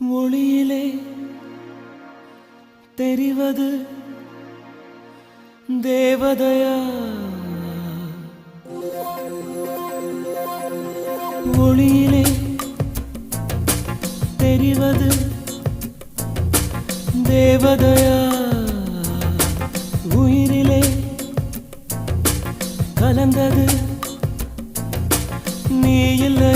ஒளியிலே தெரிவது தேவதையா? ஒளியிலே தெரிவது தேவதையா? உயிரிலே கலந்தது நீ இல்லை.